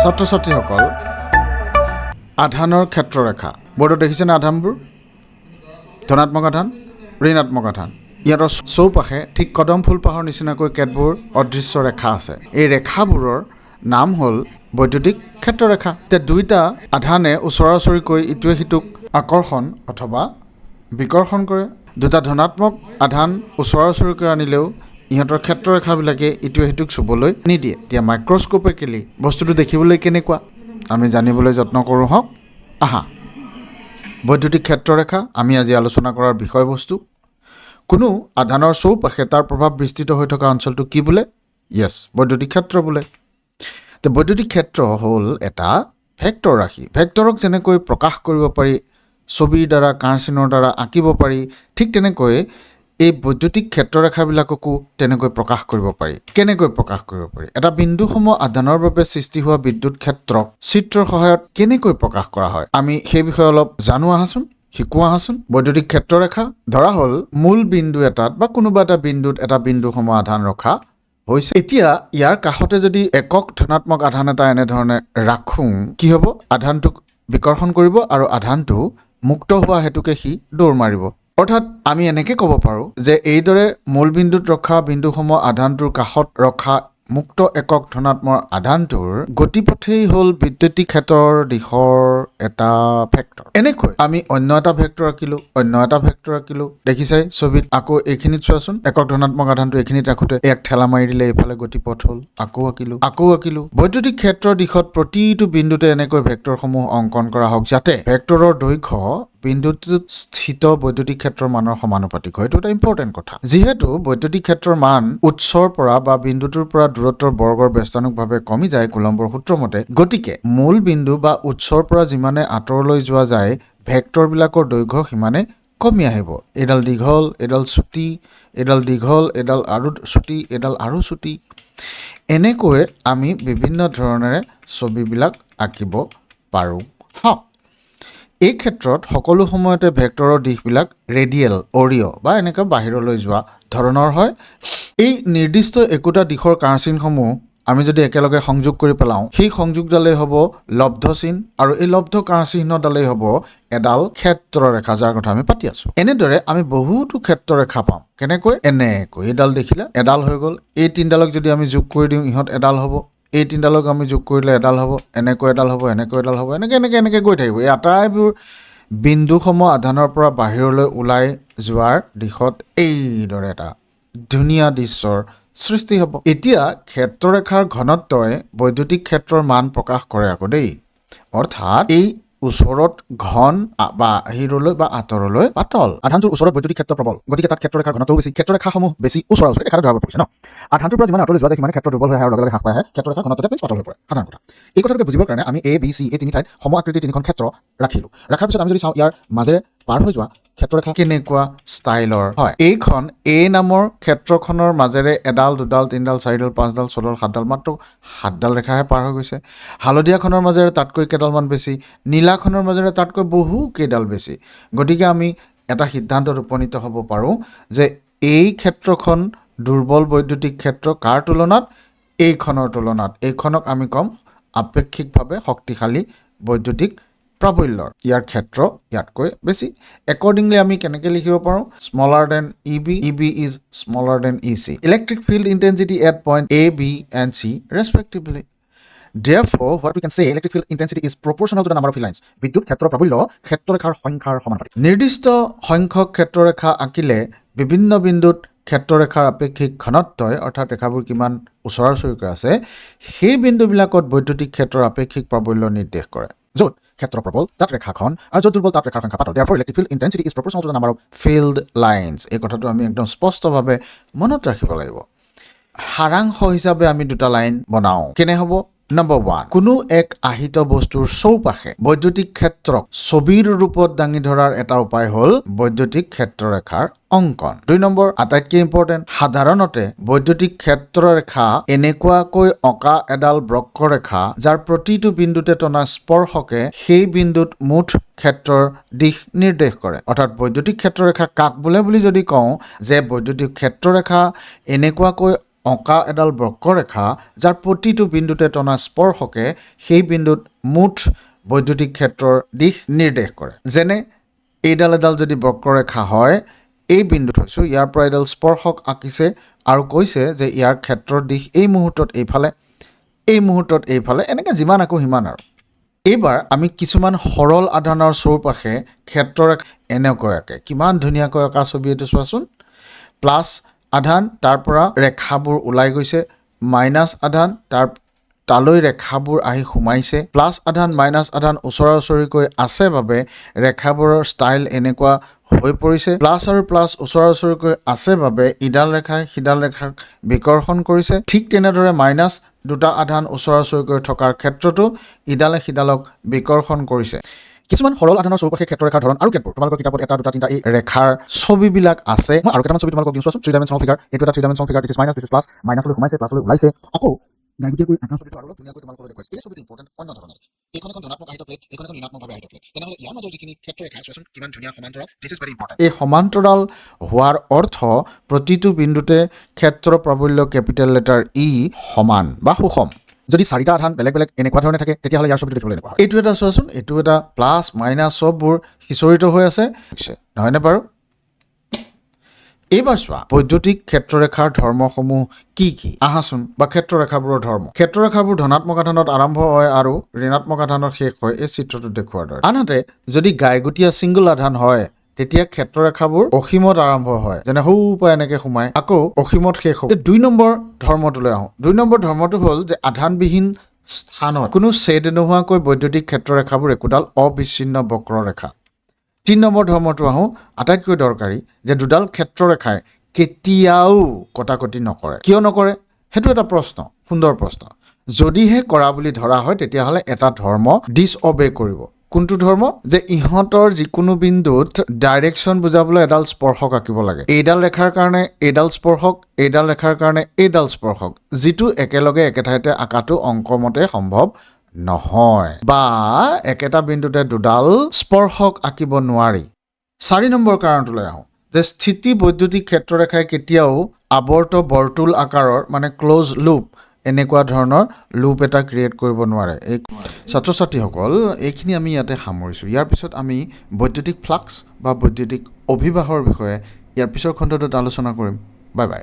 ছাত্ৰ ছাত্ৰীসকল আধানৰ ক্ষেত্ৰৰেখা। বৰ্ডত দেখিছেনে আধানবোৰ? ধনাত্মক আধান ঋণাত্মক আধান। ইহঁতৰ চৌপাশে ঠিক কদম ফুলপাহৰ নিচিনাকৈ কেতবোৰ অদৃশ্য ৰেখা আছে। এই ৰেখাবোৰৰ নাম হ'ল বৈদ্যুতিক ক্ষেত্ৰৰেখা। এতিয়া দুইটা আধানে ওচৰা ওচৰিকৈ ইটোৱে সিটোক আকৰ্ষণ অথবা বিকৰ্ষণ কৰে। দুটা ধনাত্মক আধান ওচৰা ওচৰিকৈ আনিলেও ইহঁতৰ ক্ষেত্ৰৰেখাবিলাকে ইটোৱে সিটোক চুবলৈ নিদিয়ে। এতিয়া মাইক্ৰস্কোপেকেলি বস্তুটো দেখিবলৈ কেনেকুৱা? আমি জানিবলৈ যত্ন কৰোঁ হওক। আহা। বৈদ্যুতিক ক্ষেত্ৰৰেখা আমি আজি আলোচনা কৰাৰ বিষয়বস্তু। কোনো আধানৰ চৌপাশে তাৰ প্ৰভাৱ বিস্তৃত হৈ থকা অঞ্চলটো কি বোলে? য়েছ বৈদ্যুতিক ক্ষেত্ৰ বোলে। তো বৈদ্যুতিক ক্ষেত্ৰ হ'ল এটা ভেক্টৰ ৰাশি। ভেক্টৰক যেনেকৈ প্ৰকাশ কৰিব পাৰি ছবিৰ দ্বাৰা কাঁড়চিনৰ দ্বাৰা আঁকিব পাৰি ঠিক তেনেকৈ এই বৈদ্যুতিক ক্ষেত্ৰৰেখাবিলাককো তেনেকৈ প্ৰকাশ কৰিব পাৰি। কেনেকৈ প্ৰকাশ কৰিব পাৰি? এটা বিন্দুসমূহ আধানৰ বাবে সৃষ্টি হোৱা বিদ্যুৎ ক্ষেত্ৰক চিত্ৰৰ সহায়ত কেনেকৈ প্ৰকাশ কৰা হয়? আমি সেই বিষয়ে অলপ জানো আহাচোন শিকোৱা আহাচোন। বৈদ্যুতিক ক্ষেত্ৰৰেখা ধৰা হ'ল মূল বিন্দু এটাত বা কোনোবা এটা বিন্দুত এটা বিন্দুসমূহ আধান ৰখা হৈছে। এতিয়া ইয়াৰ কাষতে যদি একক ধনাত্মক আধান এটা এনেধৰণে ৰাখোঁ কি হ'ব? আধানটোক বিকৰ্ষণ কৰিব আৰু আধানটো মুক্ত হোৱা হেতুকে সি দৌৰ মাৰিব। অৰ্থাৎ আমি এনেকৈ ক'ব পাৰোঁ যে এইদৰে মূল বিন্দুত ৰখা বিন্দুসমূহ আধানটোৰ কাষত ৰখা মুক্ত একক ধনাত্মক আধানটোৰ গতিপথেই হ'ল বিদ্যুতিক ক্ষেত্ৰৰ দিশৰ এটা ভেক্টৰ। এনেকৈ আমি অন্য এটা ভেক্টৰ আঁকিলোঁ অন্য এটা ভেক্টৰ আঁকিলোঁ। দেখিছাই ছবিত আকৌ এইখিনিত চোৱাচোন একক ধনাত্মক আধানটো এইখিনিত ৰাখোঁতে ইয়াক ঠেলা মাৰি দিলে এইফালে গতিপথ হ'ল আকৌ আঁকিলোঁ আকৌ আঁকিলোঁ। বৈদ্যুতিক ক্ষেত্ৰৰ দিশত প্ৰতিটো বিন্দুতে এনেকৈ ভেক্টৰসমূহ অংকন কৰা হওক যাতে ভেক্টৰৰ দৈৰ্ঘ্য বিন্দুটোত স্থিত বৈদ্যুতিক ক্ষেত্ৰৰ মানৰ সমানুপাতিক হয়। এইটো এটা ইম্পৰ্টেণ্ট কথা। যিহেতু বৈদ্যুতিক ক্ষেত্ৰৰ মান উৎসৰ পৰা বা বিন্দুটোৰ পৰা দূৰত্বৰ বৰ্গৰ ব্যস্তানুকভাৱে কমি যায় কুলম্বৰ সূত্ৰ মতে, গতিকে মূল বিন্দু বা উৎসৰ পৰা যিমানে আঁতৰলৈ যোৱা যায় ভেক্টৰবিলাকৰ দৈৰ্ঘ্য সিমানে কমি আহিব। এইডাল দীঘল এইডাল চুটি এইডাল দীঘল এইডাল আৰু চুটি এইডাল আৰু চুটি। এনেকৈ আমি বিভিন্ন ধৰণেৰে ছবিবিলাক আঁকিব পাৰোঁ। এই ক্ষেত্ৰত সকলো সময়তে ভেক্টৰৰ দিশবিলাক ৰেডিয়েল অৰিয় বা এনেকৈ বাহিৰলৈ যোৱা ধৰণৰ হয়। এই নিৰ্দিষ্ট একোটা দিশৰ কাঁড়চিনসমূহ আমি যদি একেলগে সংযোগ কৰি পেলাওঁ, সেই সংযোগডালেই হ'ব লব্ধ চিন আৰু এই লব্ধ কাঁড়চিহ্নডালেই হ'ব এডাল ক্ষেত্ৰৰেখা, যাৰ কথা আমি পাতি আছোঁ। এনেদৰে আমি বহুতো ক্ষেত্ৰৰেখা পাম। কেনেকৈ? এনেকৈ। এইডাল দেখিলে? এডাল হৈ গ'ল। এই তিনিডালক যদি আমি যোগ কৰি দিওঁ, ইহঁত এডাল হ'ব। এই তিনিডালক আমি যোগ কৰিলে এডাল হ'ব এনেকৈ এডাল হ'ব এনেকৈ এডাল হ'ব এনেকৈ এনেকৈ এনেকৈ গৈ থাকিব। এই আটাইবোৰ বিন্দুসমূহ আধানৰ পৰা বাহিৰলৈ ওলাই যোৱাৰ দিশত এইদৰে এটা ধুনীয়া দৃশ্যৰ সৃষ্টি হ'ব। এতিয়া ক্ষেত্ৰৰেখাৰ ঘনত্বই বৈদ্যুতিক ক্ষেত্ৰৰ মান প্ৰকাশ কৰে আকৌ দেই। অৰ্থাৎ এই ওচৰত ঘন বা হিৰলৈ বা আঁতৰলৈ পাতল। আধানটোৰ ওচৰত বৈদ্যুতিক ক্ষেত্ৰ প্ৰবল। গতিকে তাত ক্ষেত্ৰৰেখাৰ ঘনত্বও বেছি। ক্ষেত্ৰৰেখাসমূহ বেছি ওচৰা ওচৰি ৰেখাটো ধৰাব পৰিছে ন? আধানটোৰ পৰা যিমান আঁতৰলৈ যোৱা যায়, সিমানে ক্ষেত্ৰ দুৰ্বল হৈ আহে আৰু লগে লগে হ্ৰাস পাই আহে। ক্ষেত্ৰৰেখাৰ ঘনত্বতে বেছি পাতল হৈ পৰে। সাধাৰণ কথা। এই কথাটোকে বুজিবৰ কাৰণে আমি এ বি চি এই তিনি ঠাইত সম আকৃতিৰ তিনিখন ক্ষেত্ৰ ৰাখিলোঁ। ৰখাৰ পিছত আমি যদি চাওঁ ইয়াৰ মাজেৰে পাৰ হৈ যোৱা ক্ষেত্ৰৰেখা কেনেকুৱা ষ্টাইলৰ? হয়। এইখন এ নামৰ ক্ষেত্ৰখনৰ মাজেৰে এডাল দুডাল তিনিডাল চাৰিডাল পাঁচডাল ছডাল সাতডাল মাত্ৰ সাতডাল ৰেখাহে পাৰ হৈ গৈছে। হালধীয়াখনৰ মাজেৰে তাতকৈ কেইডালমান বেছি নীলাখনৰ মাজেৰে তাতকৈ বহু কেইডাল বেছি। গতিকে আমি এটা সিদ্ধান্তত উপনীত হ'ব পাৰোঁ যে এই ক্ষেত্ৰখন দুৰ্বল বৈদ্যুতিক ক্ষেত্ৰ কাৰ তুলনাত? এইখনৰ তুলনাত। এইখনক আমি ক'ম আপেক্ষিকভাৱে শক্তিশালী বৈদ্যুতিক প্ৰাবল্যৰ। ইয়াৰ ক্ষেত্ৰ ইয়াতকৈ বেছি। একৰ্ডিংলি আমি কেনেকৈ লিখিব পাৰোঁ? Smaller than E B E B is smaller than E C electric field intensity at point A B and C respectively Therefore, what we can say, electric field intensity is proportional to the number of lines. বিদ্যুৎ ক্ষেত্ৰৰ প্ৰাবল্য ক্ষেত্ৰৰেখাৰ সংখ্যাৰ সমানুপাতিক। নিৰ্দিষ্ট সংখ্যক ক্ষেত্ৰৰেখা আঁকিলে বিভিন্ন বিন্দুত ক্ষেত্ৰৰেখাৰ আপেক্ষিক ঘনত্বই অৰ্থাৎ ৰেখাবোৰ কিমান ওচৰা ওচৰিকৈ আছে সেই বিন্দুবিলাকত বৈদ্যুতিক ক্ষেত্ৰৰ আপেক্ষিক প্ৰাবল্য নিৰ্দেশ কৰে। য'ত ক্ষেত্র প্রবল তাপরেখাখন আর যত দুর্বল তাপরেখাখন পাঠাও there for electric field intensity is proportional to the number of field lines এই কথাটো আমি একদম স্পষ্টভাৱে মনত ৰাখিব লাগিব। সাৰাংশ হিচাপে আমি দুটা লাইন বনাওঁ। কেনে হ'ব? নম্বৰ ওৱান কোনো এক আহিত বস্তুৰ চৌপাশে বৈদ্যুতিক ক্ষেত্ৰক ছবিৰ ৰূপত দাঙি ধৰাৰ এটা উপায় হ'ল বৈদ্যুতিক ক্ষেত্ৰৰেখাৰ অংকন। দুই নম্বৰ, আটাইতকৈ ইম্পৰ্টেণ্ট সাধাৰণতে বৈদ্যুতিক ক্ষেত্ৰৰেখা এনেকুৱাকৈ অঁকা এডাল বক্ৰৰেখা যাৰ প্ৰতিটো বিন্দুতে টনা স্পৰ্শকে সেই বিন্দুত মুঠ ক্ষেত্ৰৰ দিশ নিৰ্দেশ কৰে। অৰ্থাৎ বৈদ্যুতিক ক্ষেত্ৰৰেখা কাক বোলে বুলি যদি কওঁ যে বৈদ্যুতিক ক্ষেত্ৰৰেখা এনেকুৱাকৈ অঁকা এডাল বক্ৰৰেখা যাৰ প্ৰতিটো বিন্দুতে টনা স্পৰ্শকে সেই বিন্দুত মুঠ বৈদ্যুতিক ক্ষেত্ৰৰ দিশ নিৰ্দেশ কৰে। যেনে এইডাল এডাল যদি বক্ৰৰেখা হয় এই বিন্দু থৈছোঁ ইয়াৰ পৰা এডাল স্পৰ্শক আঁকিছে আৰু কৈছে যে ইয়াৰ ক্ষেত্ৰৰ দিশ এই মুহূৰ্তত এইফালে এই মুহূৰ্তত এইফালে এনেকৈ যিমান আঁকো সিমান আৰু। এইবাৰ আমি কিছুমান সৰল আধানৰ চৌপাশে ক্ষেত্ৰৰেখা এনেকৈ আঁকে। কিমান ধুনীয়াকৈ আঁকা ছবি এইটো চোৱাচোন। প্লাছ আধান তাৰ পৰা ৰেখাবোৰ ওলাই গৈছে মাইনাছ আধান তাৰ তালৈ ৰেখাবোৰ আহি সোমাইছে। প্লাছ আধান মাইনাছ আধান ওচৰা ওচৰিকৈ আছে বাবে ৰেখাবোৰৰ ষ্টাইল এনেকুৱা হৈ পৰিছে। প্লাছ আৰু প্লাছ ওচৰা ওচৰিকৈ আছে বাবে ইডাল ৰেখাই সিডাল ৰেখাক বিকৰ্ষণ কৰিছে। ঠিক তেনেদৰে মাইনাছ দুটা আধান ওচৰা ওচৰিকৈ থকাৰ ক্ষেত্ৰতো ইডালে সিডালক বিকৰ্ষণ কৰিছে। কিছুমান সৰল আধানৰ চৌপাশে ক্ষেত্ৰৰেখাৰ ধৰণ আৰু কেতবোৰ। তোমালোকৰ কিতাপত এটা, দুটা, তিনিটা এই ৰেখাৰ ছবিবিলাক আছে। মই আৰু কেইটামান ছবি তোমালোকক দিওঁ, চোৱাচোন। থ্ৰী ডাইমেনশ্যনেল ফিগাৰ এইটো এটা three dimensional figure this minus this plus মাইনাছলৈ সোমাইছে প্লাছলৈ ওলাইছে। আকৌ গাইগুটীয়াকৈ আঁকা ছবিটো আৰু ধুনীয়াকৈ তোমালোকক দেখুৱাইছে এই ছবিটো ইম্পৰ্টেণ্ট অন্য ধৰণে এইখন এখন ধনাত্মক আহিত প্লেট এইখন এখন ঋণাত্মকভাৱে আহিত প্লেট তেনেহ'লে ইয়াৰ মাজৰ যিখিনি ক্ষেত্ৰৰেখা, চোৱাচোন, কিমান ধুনীয়া সমান্তৰাল দিছ ইজ ভেৰি ইম্পৰ্টেণ্ট এই সমান্তৰাল হোৱাৰ অৰ্থ প্ৰতিটো বিন্দুতে ক্ষেত্ৰ প্ৰাবল্য কেপিটেল লেটাৰ ই সমান বা সুষম। যদি চাৰিটা আধান বেলেগ বেলেগ এনেকুৱা ধৰণে থাকে তেতিয়াহ'লে ইয়াৰ ছবিটো দেখিবলৈ এনেকুৱা এইটো এটা চোৱাচোন এইটো এটা প্লাছ মাইনাছ চববোৰ সিঁচৰিত হৈ আছে। নহয়নে বাৰু? এইবাৰ চোৱা বৈদ্যুতিক ক্ষেত্ৰৰেখাৰ ধৰ্মসমূহ কি কি? আহাচোন বা ক্ষেত্ৰৰেখাবোৰৰ ধৰ্ম। ক্ষেত্ৰৰেখাবোৰ ধনাত্মক আধানত আৰম্ভ হয় আৰু ঋণাত্মক আধানত শেষ হয় এই চিত্ৰটোত দেখুওৱাৰ দৰে। আনহাতে যদি গাইগুটীয়া ছিংগল আধান হয় তেতিয়া ক্ষেত্ৰৰেখাবোৰ অসীমত আৰম্ভ হয়। যেনে সৌ পৰা এনেকে সোমাই আকৌ অসীমত শেষ হ'ব। দুই নম্বৰ ধৰ্মটোলৈ আহোঁ। দুই নম্বৰ ধৰ্মটো হ'ল যে আধানবিহীন স্থানত কোনো ছেদ নোহোৱাকৈ বৈদ্যুতিক ক্ষেত্ৰৰেখাবোৰ একোডাল অবিচ্ছিন্ন বক্ৰৰেখা। তিনি নম্বৰ ধৰ্মটো আহোঁ আটাইতকৈ দৰকাৰী যে দুডাল ক্ষেত্ৰৰেখাই কেতিয়াও কটাকটি নকৰে। কিয় নকৰে? সেইটো এটা প্ৰশ্ন সুন্দৰ প্ৰশ্ন। যদিহে কৰা বুলি ধৰা হয় তেতিয়াহ'লে এটা ধৰ্ম ডিছ অবে কৰিব। কোনটো ধৰ্ম? যে ইহঁতৰ যিকোনো বিন্দুত ডাইৰেকশ্যন বুজাবলৈ এডাল স্পৰ্শক আঁকিব লাগে। এইডাল ৰেখাৰ কাৰণে এইডাল স্পৰ্শক, এইডাল ৰেখাৰ কাৰণে এইডাল স্পৰ্শক। যিটো একেলগে একে ঠাইতে আঁকাটো অংকমতে সম্ভৱ নহয়। বা একেটা বিন্দুতে দুডাল স্পৰ্শক আঁকিব নোৱাৰি। চাৰি নম্বৰ কাৰণটোলৈ আহোঁ। যে স্থিতি বৈদ্যুতিক ক্ষেত্ৰৰেখাই কেতিয়াও আৱৰ্ত বৰ্তুল আকাৰৰ মানে ক্ল'জ লুপ এনেকুৱা ধৰণৰ লুপ এটা ক্ৰিয়েট কৰিব নোৱাৰে। এই ছাত্ৰ ছাত্ৰীসকল এইখিনি আমি ইয়াতে সামৰিছোঁ। ইয়াৰ পিছত আমি বৈদ্যুতিক ফ্লাক্স বা বৈদ্যুতিক অভিবাহৰ বিষয়ে ইয়াৰ পিছৰ খণ্ডটোত আলোচনা কৰিম। Bye bye